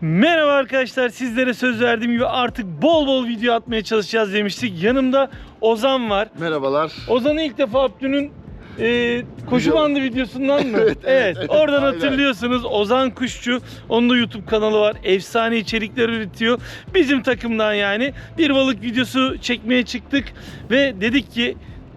Merhaba arkadaşlar sizlere söz verdiğim gibi artık bol bol video atmaya çalışacağız demiştik. Yanımda Ozan var. Merhabalar. Ozan'ı ilk defa Abdü'nün e, koşu Video. bandı videosundan mı? Evet, evet, evet. Oradan Aynen. hatırlıyorsunuz. Ozan Kuşçu. Onun da YouTube kanalı var. Efsane içerikler üretiyor. Bizim takımdan yani. Bir balık videosu çekmeye çıktık. Ve dedik ki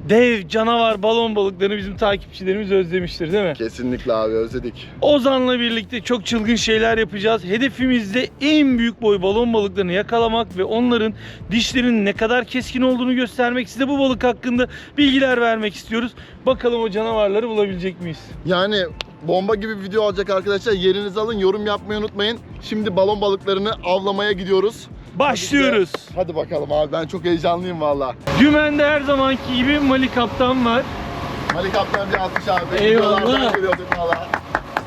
dev canavar balon balıklarını bizim takipçilerimiz özlemiştir değil mi? Kesinlikle abi özledik. Ozan'la birlikte çok çılgın şeyler yapacağız. Hedefimiz de en büyük boy balon balıklarını yakalamak ve onların dişlerinin ne kadar keskin olduğunu göstermek. Size bu balık hakkında bilgiler vermek istiyoruz. Bakalım o canavarları bulabilecek miyiz? Yani bomba gibi bir video olacak arkadaşlar. Yerinizi alın, yorum yapmayı unutmayın. Şimdi balon balıklarını avlamaya gidiyoruz. Başlıyoruz. Hadi bakalım abi ben çok heyecanlıyım valla. Dümende her zamanki gibi Mali Kaptan var. Malik Kaptan bir alkış abi. Eyvallah.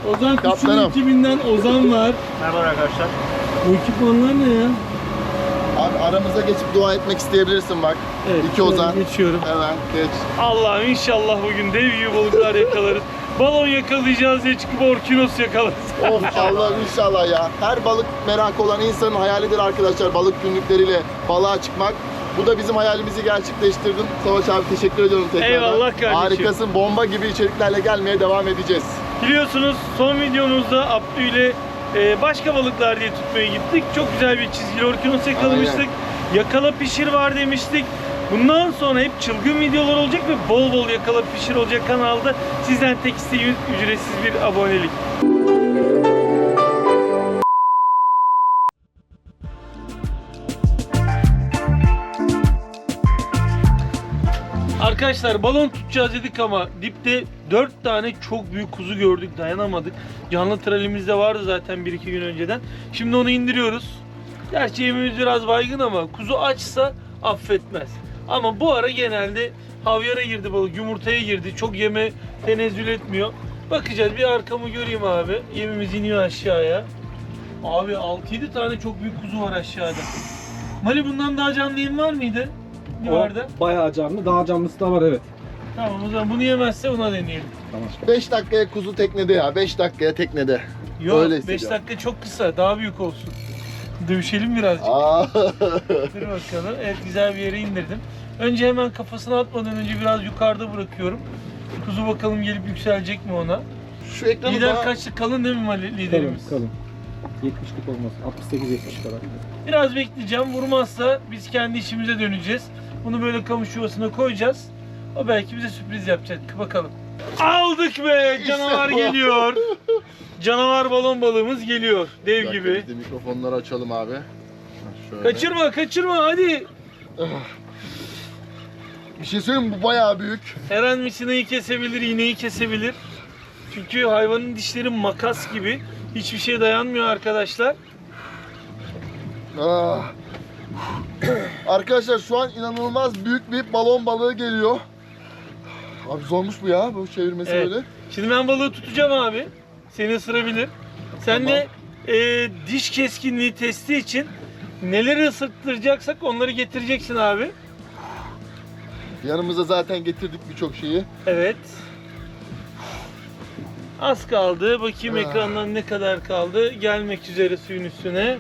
Ozan Kuş'un Kaptanım. ekibinden Ozan var. Merhaba arkadaşlar. Bu ekipmanlar ne ya? Abi aramıza geçip dua etmek isteyebilirsin bak. İki şöyle Ozan. Geçiyorum. Hemen geç. Allah'ım inşallah bugün dev gibi balıklar yakalarız. Balon yakalayacağız diye çıkıp orkinos yakalarız. Of Allah inşallah ya. Her balık merakı olan insanın hayalidir arkadaşlar. Balık günlükleriyle balığa çıkmak. Bu da bizim hayalimizi gerçekleştirdin. Savaş abi teşekkür ediyorum tekrar. Eyvallah kardeşim. Harikasın. Bomba gibi içeriklerle gelmeye devam edeceğiz. Biliyorsunuz son videomuzda Abdü ile e, başka balıklar diye tutmaya gittik. Çok güzel bir çizgili orkinos yakalamıştık. Yakala pişir var demiştik. Bundan sonra hep çılgın videolar olacak ve bol bol yakala pişir olacak kanalda. Sizden tek isteğimiz ücretsiz bir abonelik. Arkadaşlar balon tutacağız dedik ama dipte 4 tane çok büyük kuzu gördük dayanamadık. Canlı tralimizde vardı zaten 1-2 gün önceden. Şimdi onu indiriyoruz. Gerçi yemimiz biraz baygın ama kuzu açsa affetmez. Ama bu ara genelde havyara girdi balık, yumurtaya girdi. Çok yeme tenezzül etmiyor. Bakacağız bir arkamı göreyim abi. Yemimiz iniyor aşağıya. Abi 6-7 tane çok büyük kuzu var aşağıda. Mali bundan daha canlı yem var mıydı? Civarda. O bayağı canlı. Daha canlısı da var evet. Tamam o zaman bunu yemezse ona deneyelim. Tamam. 5 dakikaya kuzu teknede ya. 5 dakikaya teknede. Yok Öyle 5 hissediyorum. dakika çok kısa daha büyük olsun. Dövüşelim birazcık. Aa. Dur bakalım. Evet güzel bir yere indirdim. Önce hemen kafasına atmadan önce biraz yukarıda bırakıyorum. Kuzu bakalım gelip yükselecek mi ona? Şu ekranı Lider bana... kaçtı kalın değil mi Mali Kalın liderimiz? kalın. 70'lik olmaz. 68-70 kadar. Biraz bekleyeceğim. Vurmazsa biz kendi işimize döneceğiz. Bunu böyle kamış yuvasına koyacağız. O belki bize sürpriz yapacak. Bakalım. Aldık be! Canavar bu. geliyor. Canavar balon balığımız geliyor. Bir Dev dakika, gibi. biz de mikrofonları açalım abi. Ha, Şöyle. Kaçırma kaçırma hadi. Bir şey söyleyeyim mi? Bu bayağı büyük. Her an misinayı kesebilir, iğneyi kesebilir. Çünkü hayvanın dişleri makas gibi. Hiçbir şeye dayanmıyor arkadaşlar. Ah. Arkadaşlar şu an inanılmaz büyük bir balon balığı geliyor. Abi zormuş bu ya bu çevirmesi Evet. böyle. Şimdi ben balığı tutacağım abi. Seni ısırabilir. Sen de e, diş keskinliği testi için neleri ısırttıracaksak onları getireceksin abi. Yanımıza zaten getirdik birçok şeyi. Evet. Az kaldı. Bakayım Ah. ekrandan ne kadar kaldı. Gelmek üzere suyun üstüne.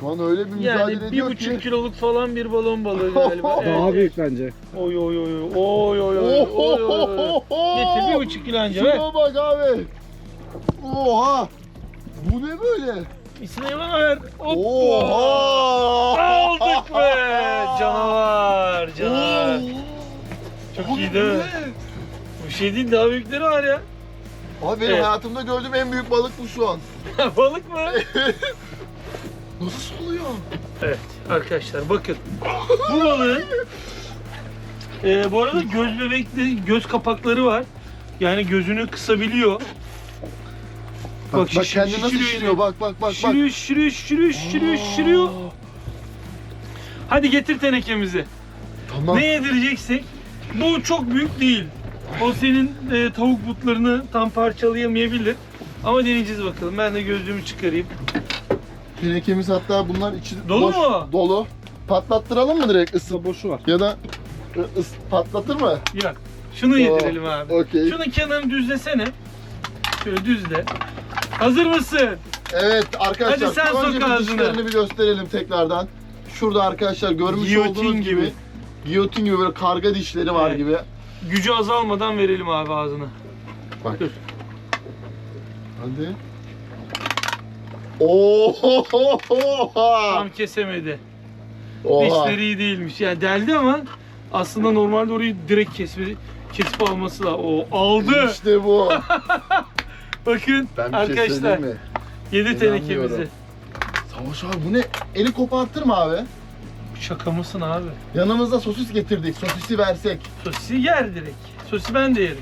Şu an öyle bir mücadele Yani bir ediyor buçuk ki. kiloluk falan bir balon balığı galiba. Evet, Daha büyük bence. Oy oy oy oy oy oy oy oy oy oy. Getir bir buçuk kilo anca ver. Şuna bak abi. Oha. Bu ne böyle? İsmail bana ver. Oha. Aldık be. Canavar. Canavar. Çok iyi değil mi? Bu şey değil daha büyükleri var ya. Abi benim Evet. hayatımda gördüğüm en büyük balık bu şu an. Balık mı? Nasıl soluyor? Evet arkadaşlar bakın. Bu balığın e, bu arada göz bebekli göz kapakları var. Yani gözünü kısabiliyor. Bak, bak, şiş- kendi nasıl şişiriyor şişiriyor bak bak bak bak. Şişiriyor, şişiriyor, şişiriyor, şişiriyor, şişiriyor. Hadi getir tenekemizi. Tamam. Ne yedireceksek bu çok büyük değil. O senin e, tavuk butlarını tam parçalayamayabilir. Ama deneyeceğiz bakalım. Ben de gözlüğümü çıkarayım. Tenekemiz hatta bunlar içi Dolu boş, mu? Dolu. Patlattıralım mı direkt Kısa boşu var. ya da ı- ıs, patlatır mı? Yok. Şunu Tamam, yedirelim abi. okey. Şunun kenarını düzlesene. Şöyle düzle. Hazır mısın? Evet arkadaşlar Hadi sen önce sok bir ağzına. dişlerini bir gösterelim tekrardan. Şurada arkadaşlar görmüş Giyotin olduğunuz gibi. gibi. Giyotin gibi böyle karga dişleri var Evet. gibi. Gücü azalmadan verelim abi ağzına. Bak. Dur. Hadi. Oha! Tam kesemedi. Oha! Dişleri iyi değilmiş. Yani deldi ama aslında normalde orayı direkt kesme, kesip alması da o aldı. İşte bu. Bakın Ben bir şey arkadaşlar söyleyeyim mi? yedi İnanmıyorum. tenekemizi. Savaş abi bu ne? Eli kopartır mı abi? Şaka mısın abi? Yanımızda sosis getirdik. Sosisi versek. Sosisi yer direkt. Sosisi ben de yerim.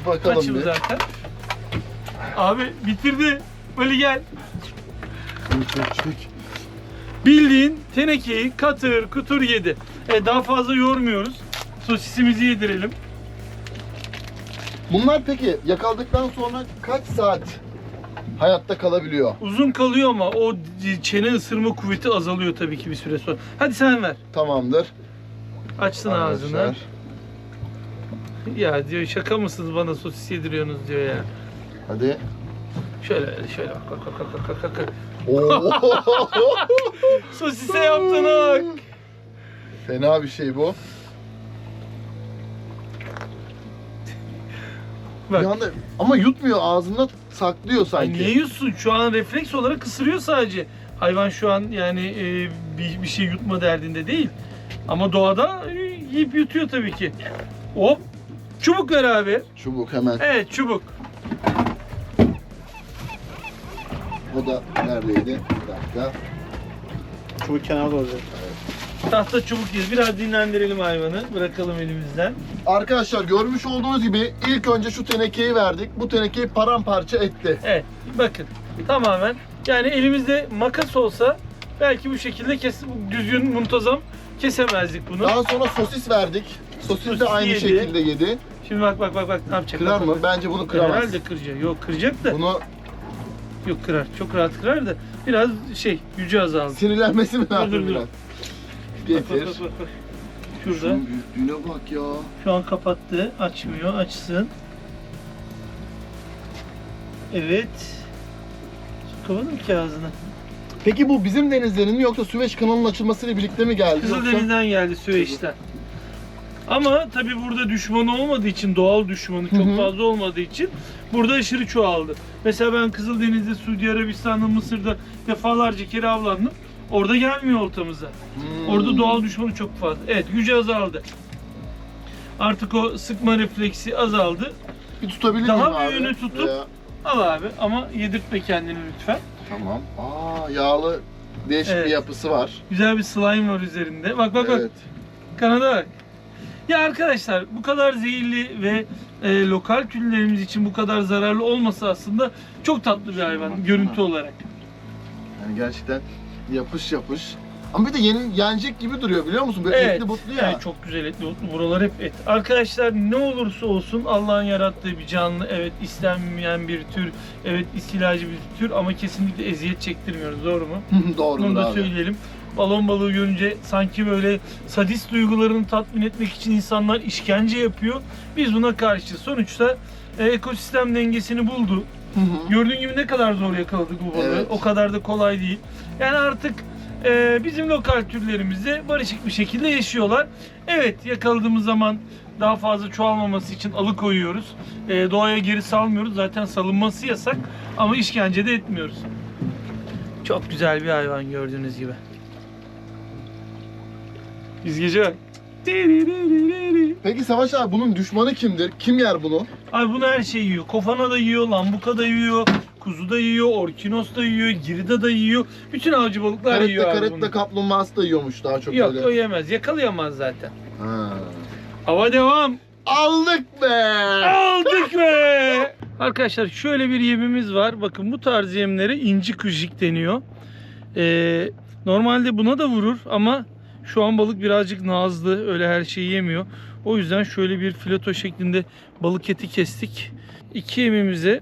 Bir bakalım Açım bir. zaten. Abi bitirdi. Böyle gel. Çek, çek. Bildiğin tenekeyi katır kutur yedi. E, daha fazla yormuyoruz. Sosisimizi yedirelim. Bunlar peki yakaladıktan sonra kaç saat hayatta kalabiliyor? Uzun kalıyor ama o çene ısırma kuvveti azalıyor tabii ki bir süre sonra. Hadi sen ver. Tamamdır. Açsın ağzını. Arkadaşlar. Ya diyor şaka mısınız bana sosis yediriyorsunuz diyor ya. Hadi. Şöyle şöyle bak bak bak bak bak bak. bak. Oo. Sosise yaptın bak. Fena bir şey bu. Bir Bak. anda ama yutmuyor ağzında saklıyor sanki. niye yutsun? Şu an refleks olarak ısırıyor sadece. Hayvan şu an yani e, bir, bir şey yutma derdinde değil. Ama doğada e, yiyip yutuyor tabii ki. Hop. Çubuk ver abi. Çubuk hemen. Evet çubuk. O da neredeydi? Bir dakika. Çubuk kenarda olacak. Tahta çubuk yiyiz. Biraz dinlendirelim hayvanı. Bırakalım elimizden. Arkadaşlar görmüş olduğunuz gibi ilk önce şu tenekeyi verdik. Bu tenekeyi paramparça etti. Evet. Bakın. Tamamen. Yani elimizde makas olsa belki bu şekilde kes, düzgün muntazam kesemezdik bunu. Daha sonra sosis verdik. Sosis de Sosis aynı yedi. şekilde yedi. Şimdi bak bak bak bak ne yapacak? Kırar mı? Bence bunu kıramaz. Herhalde kıracak. Yok kıracak da. Bunu Yok kırar. Çok rahat kırar da biraz şey gücü azaldı. sinirlenmesi mi lazım biraz? Bak, Getir. bak, bak, bak. Şurada. Şunun büyüklüğüne bak ya. Şu an kapattı. Açmıyor. Açsın. Evet. Kapadım ki ağzını. Peki bu bizim denizlerin mi yoksa Süveyş kanalının açılmasıyla birlikte mi geldi? yoksa- Kızıldeniz'den geldi Süveyş'ten. Ama tabii burada düşmanı olmadığı için, doğal düşmanı çok Hı hı. fazla olmadığı için burada aşırı çoğaldı. Mesela ben Kızıldeniz'de, Suudi Arabistan'da, Mısır'da defalarca kere avlandım. Orada gelmiyor oltamıza. Hmm. Orada doğal düşmanı çok fazla. Evet gücü azaldı. Artık o sıkma refleksi azaldı. Bir tutabilir Daha miyim abi? büyüğünü tutup- Veya- Al abi ama yedirtme kendini lütfen. Tamam. Aa yağlı değişik Evet. bir yapısı var. Güzel bir slime var üzerinde. Bak bak bak. Evet. Kanada bak. Ya arkadaşlar bu kadar zehirli ve e, lokal tüllerimiz için bu kadar zararlı olması aslında çok tatlı bir hayvan görüntü olarak. Yani gerçekten yapış yapış. Ama bir de yeni, yenecek gibi duruyor biliyor musun? Böyle Evet, etli butlu ya. evet, çok güzel etli otlu. Buralar hep et. Arkadaşlar ne olursa olsun Allah'ın yarattığı bir canlı. Evet istenmeyen bir tür. Evet istilacı bir tür ama kesinlikle eziyet çektirmiyoruz. Doğru mu? Doğrudur Bunu da abi. söyleyelim. Balon balığı görünce sanki böyle sadist duygularını tatmin etmek için insanlar işkence yapıyor. Biz buna karşı. Sonuçta e, ekosistem dengesini buldu. Hı hı. Gördüğün gibi ne kadar zor yakaladık bu balığı. Evet. O kadar da kolay değil. Yani artık e, bizim lokal türlerimizde barışık bir şekilde yaşıyorlar. Evet yakaladığımız zaman daha fazla çoğalmaması için alıkoyuyoruz. E, doğaya geri salmıyoruz. Zaten salınması yasak ama işkence de etmiyoruz. Çok güzel bir hayvan gördüğünüz gibi. Yüzgeci bak. Peki Savaş abi bunun düşmanı kimdir? Kim yer bunu? Abi bunu her şey yiyor. Kofana da yiyor, lambuka da yiyor, kuzu da yiyor, orkinos da yiyor, girida da yiyor. Bütün avcı balıklar Karette yiyor abi karette bunu. kaplumbağası da yiyormuş daha çok Yok o yemez. Yakalayamaz zaten. Ha. Hava devam. Aldık be! Aldık be. Arkadaşlar şöyle bir yemimiz var. Bakın bu tarz yemlere inci kıjik deniyor. Ee, normalde buna da vurur ama şu an balık birazcık nazlı. Öyle her şeyi yemiyor. O yüzden şöyle bir fileto şeklinde balık eti kestik. İki yemimize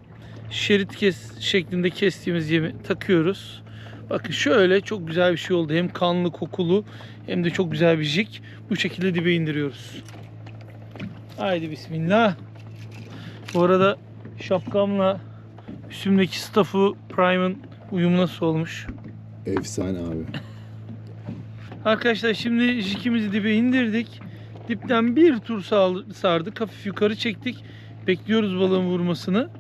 şerit kes şeklinde kestiğimiz yemi takıyoruz. Bakın şöyle çok güzel bir şey oldu. Hem kanlı kokulu hem de çok güzel bir jig. Bu şekilde dibe indiriyoruz. Haydi bismillah. Bu arada şapkamla Üstümdeki Staff'u Prime'ın uyumu nasıl olmuş? Efsane abi. Arkadaşlar şimdi jikimizi dibe indirdik. Dipten bir tur sardık. Hafif yukarı çektik. Bekliyoruz balığın vurmasını.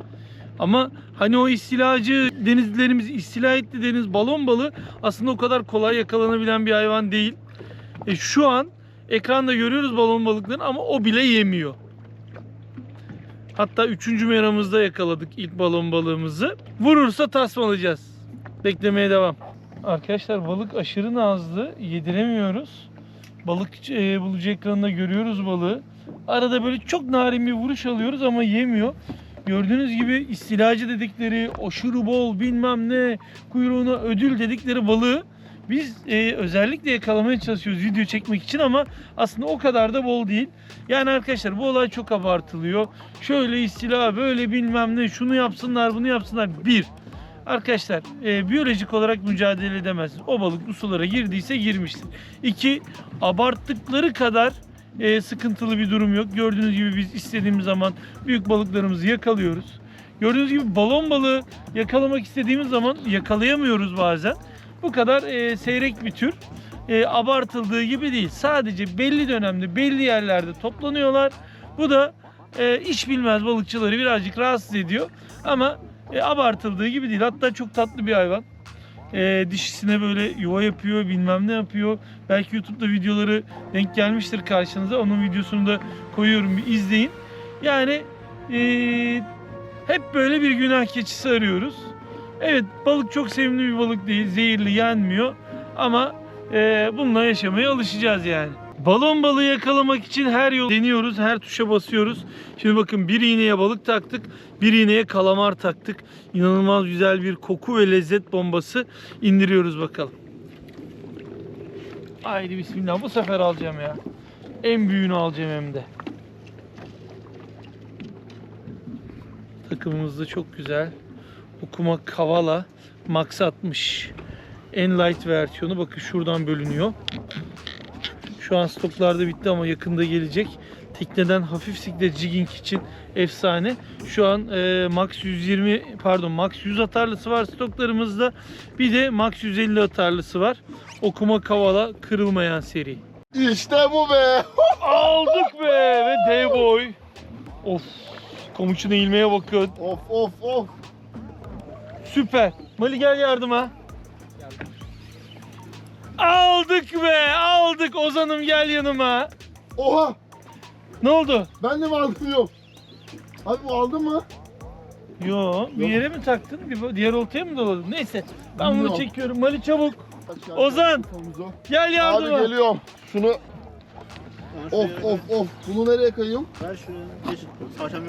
Ama hani o istilacı denizlerimiz istila etti deniz balon balığı aslında o kadar kolay yakalanabilen bir hayvan değil. E, şu an ekranda görüyoruz balon balıklarını ama o bile yemiyor. Hatta üçüncü meramızda yakaladık ilk balon balığımızı. Vurursa tasmalayacağız. Beklemeye devam. Arkadaşlar balık aşırı nazlı. Yediremiyoruz. Balık e, bulucu ekranında görüyoruz balığı. Arada böyle çok narin bir vuruş alıyoruz ama yemiyor. Gördüğünüz gibi istilacı dedikleri, aşırı bol bilmem ne, kuyruğuna ödül dedikleri balığı biz e, özellikle yakalamaya çalışıyoruz video çekmek için ama aslında o kadar da bol değil. Yani arkadaşlar bu olay çok abartılıyor. Şöyle istila, böyle bilmem ne, şunu yapsınlar, bunu yapsınlar. Bir, Arkadaşlar e, biyolojik olarak mücadele edemezsiniz. O balık bu sulara girdiyse girmiştir. İki, abarttıkları kadar e, sıkıntılı bir durum yok. Gördüğünüz gibi biz istediğimiz zaman büyük balıklarımızı yakalıyoruz. Gördüğünüz gibi balon balığı yakalamak istediğimiz zaman yakalayamıyoruz bazen. Bu kadar e, seyrek bir tür. E, abartıldığı gibi değil. Sadece belli dönemde belli yerlerde toplanıyorlar. Bu da e, iş bilmez balıkçıları birazcık rahatsız ediyor. Ama e, abartıldığı gibi değil. Hatta çok tatlı bir hayvan. E, dişisine böyle yuva yapıyor, bilmem ne yapıyor. Belki YouTube'da videoları denk gelmiştir karşınıza. Onun videosunu da koyuyorum bir izleyin. Yani e, hep böyle bir günah keçisi arıyoruz. Evet balık çok sevimli bir balık değil. Zehirli yenmiyor. Ama e, bununla yaşamaya alışacağız yani. Balon balığı yakalamak için her yol deniyoruz, her tuşa basıyoruz. Şimdi bakın bir iğneye balık taktık, bir iğneye kalamar taktık. İnanılmaz güzel bir koku ve lezzet bombası indiriyoruz bakalım. Haydi bismillah bu sefer alacağım ya. En büyüğünü alacağım hem de. Takımımız da çok güzel. Okuma Kavala Max 60. En light versiyonu bakın şuradan bölünüyor. Şu an stoklarda bitti ama yakında gelecek. Tekneden hafif siklet jigging için efsane. Şu an e, Max 120 pardon Max 100 atarlısı var stoklarımızda. Bir de Max 150 atarlısı var. Okuma kavala kırılmayan seri. İşte bu be. Aldık be ve dev boy. Of komuçun eğilmeye bakın. of of of. Süper. Mali gel yardıma. Aldık be aldık Ozan'ım gel yanıma. Oha. Ne oldu? Ben de mi aldım yok. Abi bu aldın mı? Yo bir yere mi taktın? Bir diğer oltaya mı doladın? Neyse ben bunu çekiyorum. Mali çabuk Ozan! arkamıza. gel yardıma. Abi geliyorum. Şunu of of of. Bunu nereye kayayım? Ver şuraya. Geç.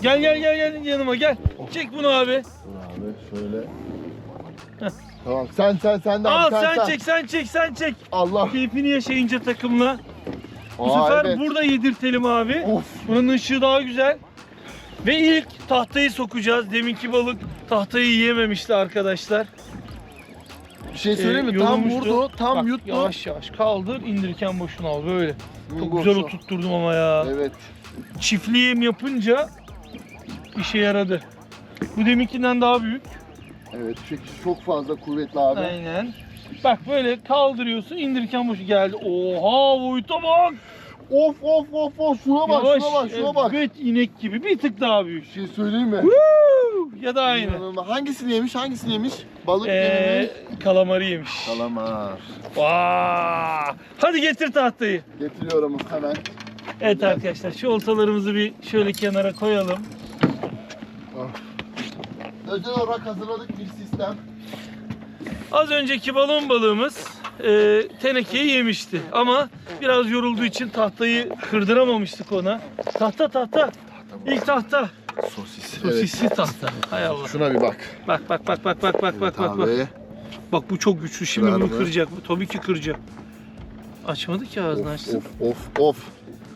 Gel gel gel gel yanıma gel. Çek bunu abi. Abi şöyle. Tamam sen sen sen de abi, Al sen çek sen çek sen çek. Allah. Keyfini yaşayınca takımla. Bu Aa, sefer evet. burada yedirtelim abi. Of. Bunun ışığı daha güzel. Ve ilk tahtayı sokacağız. Deminki balık tahtayı yiyememişti arkadaşlar. Bir şey söyleyeyim mi? Ee, tam yorulmuştu. vurdu, tam Bak, yuttu. Yavaş yavaş kaldır indirirken boşuna al böyle. Çok güzel oturtturdum ama ya. Evet. Çiftli yem yapınca işe yaradı. Bu deminkinden daha büyük. Evet çünkü çok fazla kuvvetli abi. Aynen. Bak böyle kaldırıyorsun indirirken boşu geldi. Oha boyuta bak. Of of of of şuna bak Yavaş, şuna bak şuna bak. Evet inek gibi bir tık daha büyük. Bir şey söyleyeyim mi? Woo! Ya da aynı. İnanılmaz. Hangisini yemiş hangisini yemiş? Balık Ee, yemiş. kalamarı yemiş. Kalamar. Vaa! Hadi getir tahtayı. Getiriyorum hemen. Evet arkadaşlar şu oltalarımızı bir şöyle kenara koyalım özel olarak hazırladık bir sistem. Az önceki balon balığımız e, tenekeyi yemişti ama biraz yorulduğu için tahtayı kırdıramamıştık ona. Tahta tahta. İlk tahta. Sosis. Sosisli tahta. Hay Allah. Şuna bir bak. Bak bak bak bak bak bak bak bak. Abi. Bak bu çok güçlü. Şimdi Ver bunu kıracak. Bu tabii ki kıracak. Açmadı ki ağzını Of açsın. of of of.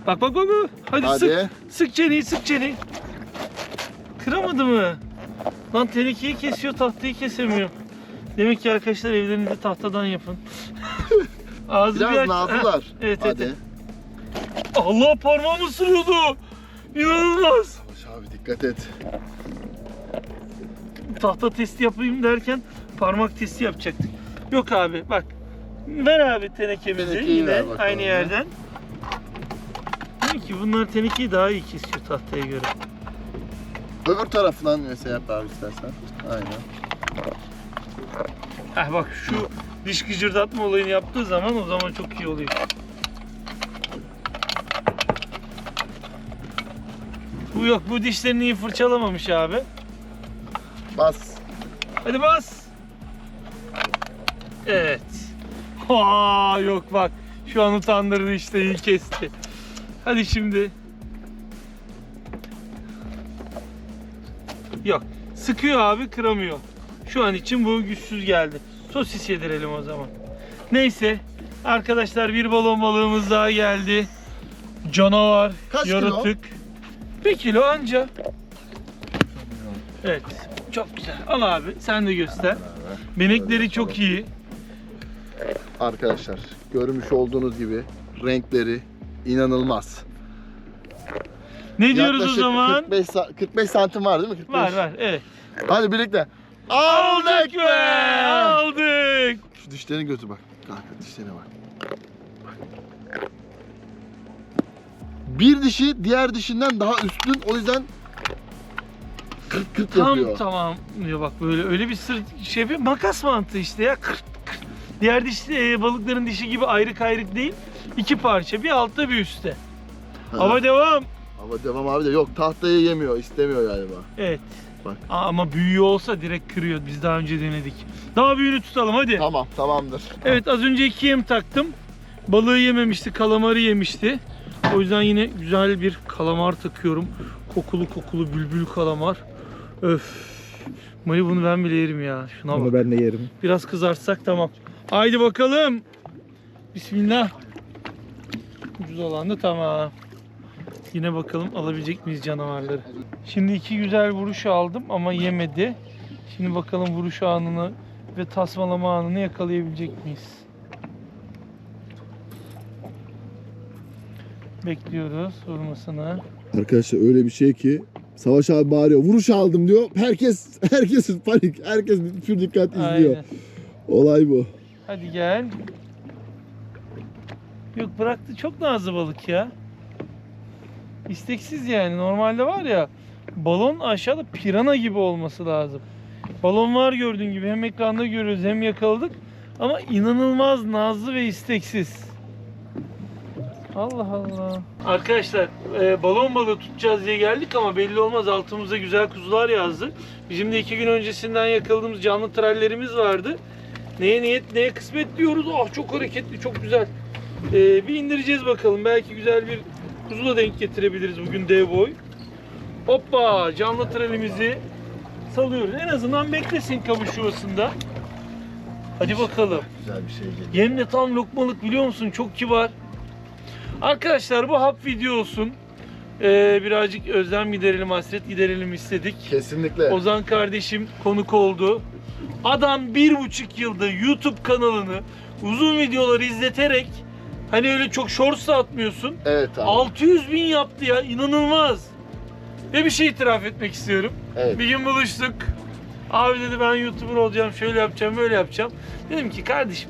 Bak bak bak. bak. Hadi, Hadi. sık. Sık çeneyi sık çeneyi. Kıramadı mı? Lan tenekeyi kesiyor tahtayı kesemiyor. Demek ki arkadaşlar evlerinizi tahtadan yapın. Ağzı bir Biraz aç- nazlılar. Evet, evet, Hadi. evet. Allah parmağımı ısırıyordu. İnanılmaz. Savaş abi dikkat et. tahta testi yapayım derken parmak testi yapacaktık. Yok abi bak. Ver abi tenekemizi Tenekeyi yine ver bakalım aynı ya. yerden. Diyor ki bunlar tenekeyi daha iyi kesiyor tahtaya göre. Öbür tarafından mesela yap abi istersen. Aynen. Heh bak şu diş gıcırdatma olayını yaptığı zaman o zaman çok iyi oluyor. Bu yok bu dişlerini iyi fırçalamamış abi. Bas. Hadi bas. Evet. Ha yok bak. Şu an utandırdı işte iyi kesti. Hadi şimdi. Sıkıyor abi kıramıyor. Şu an için bu güçsüz geldi. Sosis yedirelim o zaman. Neyse. Arkadaşlar bir balon balığımız daha geldi. Canavar, Kaç kilo? yaratık. Bir kilo anca. Evet. Çok güzel. Al abi sen de göster. Benekleri çok iyi. Arkadaşlar görmüş olduğunuz gibi renkleri inanılmaz. Ne diyoruz o Yaklaşık zaman? 45, sa- 45 santim var değil mi? 45. Var var evet. Hadi birlikte. Aldık be! Aldık! Şu dişlerini götür bak. Kanka dişlerine bak. Bak. Bir dişi diğer dişinden daha üstün. O yüzden 40 40 Tam yapıyor. tamam diyor bak böyle öyle bir sır şey yapıyor. Makas mantığı işte ya. Kırt, kırt. Diğer diş e, balıkların dişi gibi ayrı ayrık değil. İki parça bir altta bir üstte. Ha. Hava devam. Ama devam abi de yok tahtayı yemiyor. istemiyor galiba. Evet. Bak. Aa, ama büyüğü olsa direkt kırıyor. Biz daha önce denedik. Daha büyüğünü tutalım hadi. Tamam tamamdır. Evet az önce iki yem taktım. Balığı yememişti, kalamarı yemişti. O yüzden yine güzel bir kalamar takıyorum. Kokulu kokulu bülbül kalamar. Öf. Mayı bunu ben bile yerim ya. Şuna bak. Onu ben de yerim. Biraz kızartsak tamam. Haydi bakalım. Bismillah. Ucuz olan da tamam. Yine bakalım alabilecek miyiz canavarları. Şimdi iki güzel vuruş aldım ama yemedi. Şimdi bakalım vuruş anını ve tasmalama anını yakalayabilecek miyiz? Bekliyoruz vurmasını. Arkadaşlar öyle bir şey ki Savaş abi bağırıyor. Vuruş aldım diyor. Herkes herkes panik. Herkes pür dikkat izliyor. Aynen. Olay bu. Hadi gel. Yok bıraktı çok nazlı balık ya. İsteksiz yani. Normalde var ya balon aşağıda pirana gibi olması lazım. Balon var gördüğün gibi hem ekranda görüyoruz hem yakaladık. Ama inanılmaz nazlı ve isteksiz. Allah Allah. Arkadaşlar e, balon balığı tutacağız diye geldik ama belli olmaz altımıza güzel kuzular yazdı. Bizim de iki gün öncesinden yakaladığımız canlı trallerimiz vardı. Neye niyet neye kısmet diyoruz. Ah çok hareketli çok güzel. Ee, bir indireceğiz bakalım. Belki güzel bir kuzu da denk getirebiliriz bugün dev boy. Hoppa canlı tralimizi salıyoruz. En azından beklesin kamış yuvasında. Hadi bakalım. Güzel bir şey geliyor. Yem de tam lokmalık biliyor musun? Çok kibar. Arkadaşlar bu hap video olsun. Ee, birazcık özlem giderelim, hasret giderelim istedik. Kesinlikle. Ozan kardeşim konuk oldu. Adam bir buçuk yılda YouTube kanalını uzun videoları izleterek hani öyle çok shorts da atmıyorsun. Evet abi. 600 bin yaptı ya inanılmaz. Ve bir şey itiraf etmek istiyorum. Evet. Bir gün buluştuk. Abi dedi ben YouTuber olacağım, şöyle yapacağım, böyle yapacağım. Dedim ki kardeşim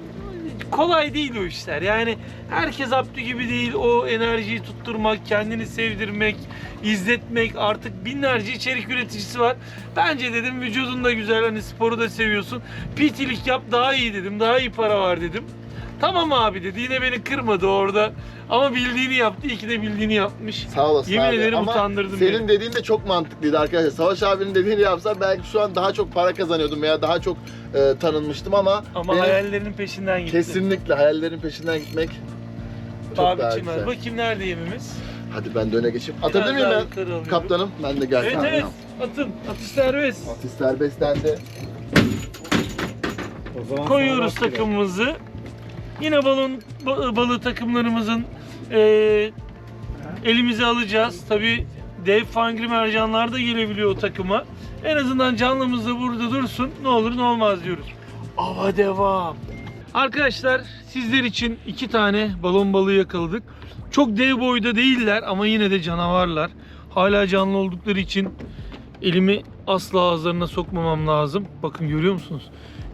kolay değil o işler. Yani herkes Abdü gibi değil. O enerjiyi tutturmak, kendini sevdirmek, izletmek. Artık binlerce içerik üreticisi var. Bence dedim vücudun da güzel. Hani sporu da seviyorsun. PT'lik yap daha iyi dedim. Daha iyi para var dedim. Tamam abi dedi. Yine beni kırmadı orada. Ama bildiğini yaptı. İyi ki de bildiğini yapmış. Sağ olasın Yemin abi. ederim Ama utandırdın senin beni. dediğin de çok mantıklıydı arkadaşlar. Savaş abinin dediğini yapsam belki şu an daha çok para kazanıyordum veya daha çok e, tanınmıştım ama, Ama benim hayallerinin peşinden gitti. kesinlikle hayallerin peşinden gitmek çok Abi daha Çınar. güzel. Bakayım nerede yemimiz? Hadi ben de öne geçeyim. Atabilir miyim daha ben? yukarı alıyorum. Kaptanım ben de gel. Evet Tamam. evet. Atın. Atış serbest. Atış serbest dendi. O zaman Koyuyoruz rastgele. takımımızı. Yine balon ba- balığı takımlarımızın e, elimize alacağız. Tabi dev fangri mercanlar da gelebiliyor o takıma. En azından canlımız da burada dursun. Ne olur ne olmaz diyoruz. Ava devam. Arkadaşlar sizler için iki tane balon balığı yakaladık. Çok dev boyda değiller ama yine de canavarlar. Hala canlı oldukları için Elimi asla ağızlarına sokmamam lazım. Bakın görüyor musunuz?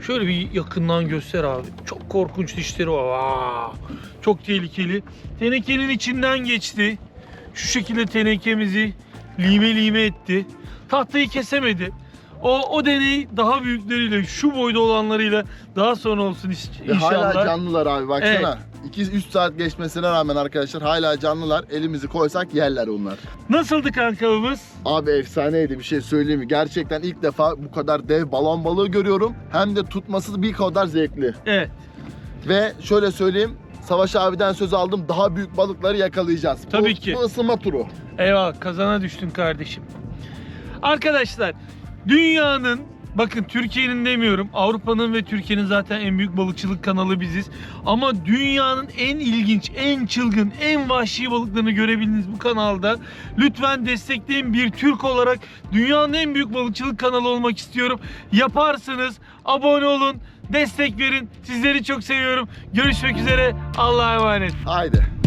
Şöyle bir yakından göster abi. Çok korkunç dişleri var. Vaa! Çok tehlikeli. Tenekenin içinden geçti. Şu şekilde tenekemizi lime lime etti. Tahtayı kesemedi. O, o deney daha büyükleriyle, şu boyda olanlarıyla daha sonra olsun iş- Ve hala inşallah. canlılar abi baksana. 2-3 saat geçmesine rağmen arkadaşlar hala canlılar. Elimizi koysak yerler onlar. Nasıldı kankamız? Abi efsaneydi bir şey söyleyeyim mi? Gerçekten ilk defa bu kadar dev balon balığı görüyorum. Hem de tutması bir kadar zevkli. Evet. Ve şöyle söyleyeyim. Savaş abiden söz aldım. Daha büyük balıkları yakalayacağız. Tabii bu, ki. Bu ısınma turu. Eyvallah kazana düştün kardeşim. Arkadaşlar dünyanın bakın Türkiye'nin demiyorum Avrupa'nın ve Türkiye'nin zaten en büyük balıkçılık kanalı biziz. Ama dünyanın en ilginç, en çılgın, en vahşi balıklarını görebildiğiniz bu kanalda lütfen destekleyin bir Türk olarak dünyanın en büyük balıkçılık kanalı olmak istiyorum. Yaparsınız, abone olun, destek verin. Sizleri çok seviyorum. Görüşmek üzere. Allah'a emanet. Haydi.